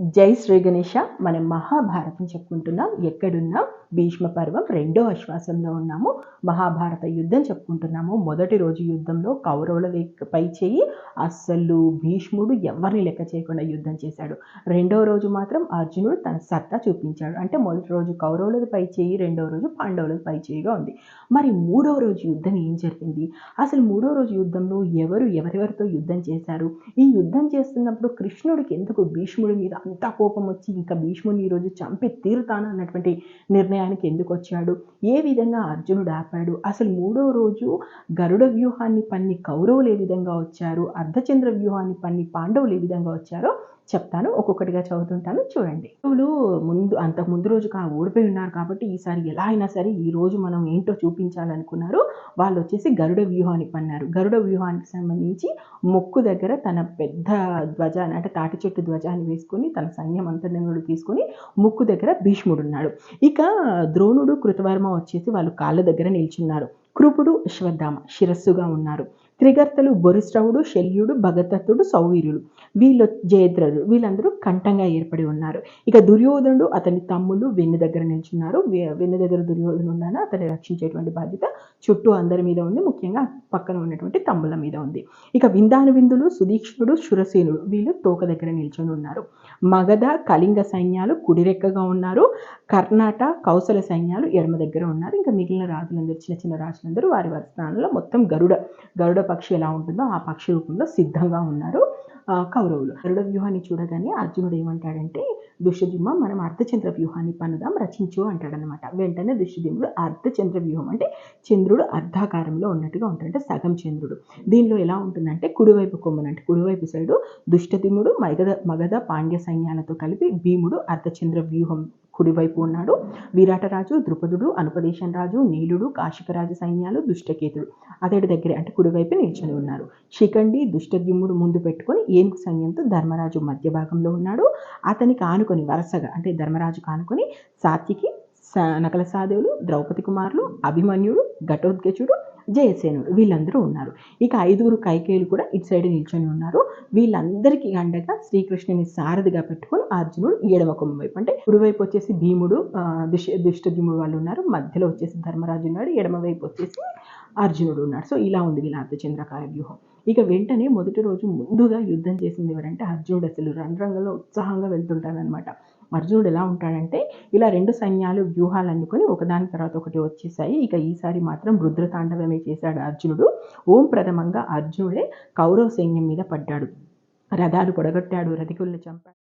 జై శ్రీ గణేష మనం మహాభారతం చెప్పుకుంటున్నాం. ఎక్కడున్నాం? భీష్మ పర్వం రెండో అశ్వాసంలో ఉన్నాము. మహాభారత యుద్ధం చెప్పుకుంటున్నాము. మొదటి రోజు యుద్ధంలో కౌరవుల పై చేయి అస్సలు భీష్ముడు ఎవరిని లెక్క చేయకుండా యుద్ధం చేశాడు. రెండో రోజు మాత్రం అర్జునుడు తన సత్తా చూపించాడు. అంటే మొదటి రోజు కౌరవులది పై చేయి రెండో రోజు పాండవులది పై చేయిగా ఉంది. మరి మూడో రోజు యుద్ధం ఏం జరిగింది? అసలు మూడో రోజు యుద్ధంలో ఎవరు ఎవరెవరితో యుద్ధం చేశారు? ఈ యుద్ధం చేస్తున్నప్పుడు కృష్ణుడికి ఎందుకు భీష్ముడి మీద అంత కోపం వచ్చి ఇంకా భీష్ముని ఈరోజు చంపి తీరుతాను అన్నటువంటి నిర్ణయానికి ఎందుకు వచ్చాడు? ఏ విధంగా అర్జునుడు ఆపాడు? అసలు మూడో రోజు గరుడ వ్యూహాన్ని పన్ని కౌరవులు ఏ విధంగా వచ్చారు? అర్ధచంద్ర వ్యూహాన్ని పన్ని పాండవులు ఏ విధంగా వచ్చారో చెప్తాను. ఒక్కొక్కటిగా చదువుతుంటాను. చూడండి. కౌరవులు ముందు అంతకు ముందు రోజు కా ఓడిపోయి ఉన్నారు కాబట్టి ఈసారి ఎలా అయినా సరే ఈ రోజు మనం ఏంటో చూపించాలనుకున్నారు వాళ్ళు వచ్చేసి గరుడ వ్యూహాన్ని పన్నారు. గరుడ వ్యూహానికి సంబంధించి మొక్కు దగ్గర తన పెద్ద ధ్వజాన్ని అంటే తాటి చెట్టు ధ్వజాన్ని వేసుకొని తన సైన్యం అంతర్నంగుడు తీసుకొని ముక్కు దగ్గర భీష్ముడు ఉన్నాడు ఇక ద్రోణుడు కృతవర్మ వచ్చేసి వాళ్ళు కాళ్ళ దగ్గర నిల్చున్నారు. కృపుడు అశ్వత్థామ శిరస్సుగా ఉన్నారు. త్రిగర్తలు బొరిశ్రవుడు శల్యుడు భగదత్తుడు సౌవీర్యుడు వీళ్ళు జయద్రథుడు వీళ్ళందరూ కంఠంగా ఏర్పడి ఉన్నారు. ఇక దుర్యోధనుడు అతని తమ్ముళ్ళు వెన్ను దగ్గర నిల్చున్నారు. వెన్ను దగ్గర దుర్యోధను ఉన్నాను. అతన్ని రక్షించేటువంటి బాధ్యత చుట్టూ అందరి మీద ఉంది. ముఖ్యంగా పక్కన ఉన్నటువంటి తమ్ముల మీద ఉంది. ఇక విందాను విందులు సుదీక్షణుడు శురసేనుడు వీళ్ళు తోక దగ్గర నిల్చొని ఉన్నారు. మగధ కళింగ సైన్యాలు కుడిరెక్కగా ఉన్నారు. కర్ణాట కౌశల సైన్యాలు ఎడమ దగ్గర ఉన్నారు. ఇంకా మిగిలిన రాజులందరూ చిన్న చిన్న రాజులందరూ వారి వారి స్థానంలో మొత్తం గరుడ గరుడ పక్షి ఎలా ఉంటుందో ఆ పక్షి రూపంలో సిద్ధంగా ఉన్నారు కౌరవులు. గరుడ వ్యూహాన్ని చూడగానే అర్జునుడు ఏమంటాడంటే దుష్టదిమ్మ మనం అర్ధచంద్ర వ్యూహాన్ని పన్నుదాం రచించు అంటాడనమాట వెంటనే దుష్టదిమ్ముడు అర్ధచంద్ర వ్యూహం అంటే చంద్రుడు అర్ధాకారంలో ఉన్నట్టుగా ఉంటాడు అంటే సగం చంద్రుడు. దీనిలో ఎలా ఉంటుందంటే కుడివైపు కొమ్మనంటే కుడివైపు సైడు దుష్టదిముడు మగధ మగధ పాండ్య సైన్యాలతో కలిపి భీముడు అర్ధచంద్ర వ్యూహం కుడివైపు ఉన్నాడు. విరాటరాజు ద్రుపదుడు అనుపదేశం రాజు నీలుడు కాశికరాజు సైన్యాలు దుష్టకేతుడు. అతడి దగ్గర అంటే కుడివైపు నిల్చొని ఉన్నారు శిఖండి దుష్టద్యుమ్ముడు ముందు పెట్టుకొని ఏనుగు సైన్యంతో ధర్మరాజు మధ్య భాగంలో ఉన్నాడు. అతనికి ఆనుకొని వరుసగా అంటే ధర్మరాజు కానుకొని సాత్వికి నకల సాధువులు ద్రౌపది కుమారులు అభిమన్యుడు ఘటోద్గచుడు జయసేనుడు వీళ్ళందరూ ఉన్నారు. ఇక ఐదుగురు కైకేయులు కూడా ఇటు సైడ్ నిల్చొని ఉన్నారు. వీళ్ళందరికీ అండగా శ్రీకృష్ణుని సారథిగా పెట్టుకొని అర్జునుడు ఎడమ కొమ్మ వైపు అంటే కుడివైపు వచ్చేసి భీముడు దుష దుష్టద్యుముడు వాళ్ళు ఉన్నారు. మధ్యలో వచ్చేసి ధర్మరాజు ఉన్నాడు. ఎడమ వైపు వచ్చేసి అర్జునుడు ఉన్నాడు. సో ఇలా ఉంది వీళ్ళ అర్ధచంద్రకాయ వ్యూహం. ఇక వెంటనే మొదటి రోజు ముందుగా యుద్ధం చేసింది ఎవరంటే అర్జునుడు. అసలు రణరంగంలో ఉత్సాహంగా వెళ్తుంటాడనమాట అర్జునుడు ఎలా ఉంటాడంటే ఇలా రెండు సైన్యాలు వ్యూహాలు అందుకొని ఒకదాని తర్వాత ఒకటి వచ్చేసాయి. ఇక ఈసారి మాత్రం రుద్రతాండవమే చేశాడు అర్జునుడు. ఓం ప్రథమంగా అర్జునుడే కౌరవ సైన్యం మీద పడ్డాడు. రథాలు పొడగొట్టాడు రథికుల్ని చంపాడు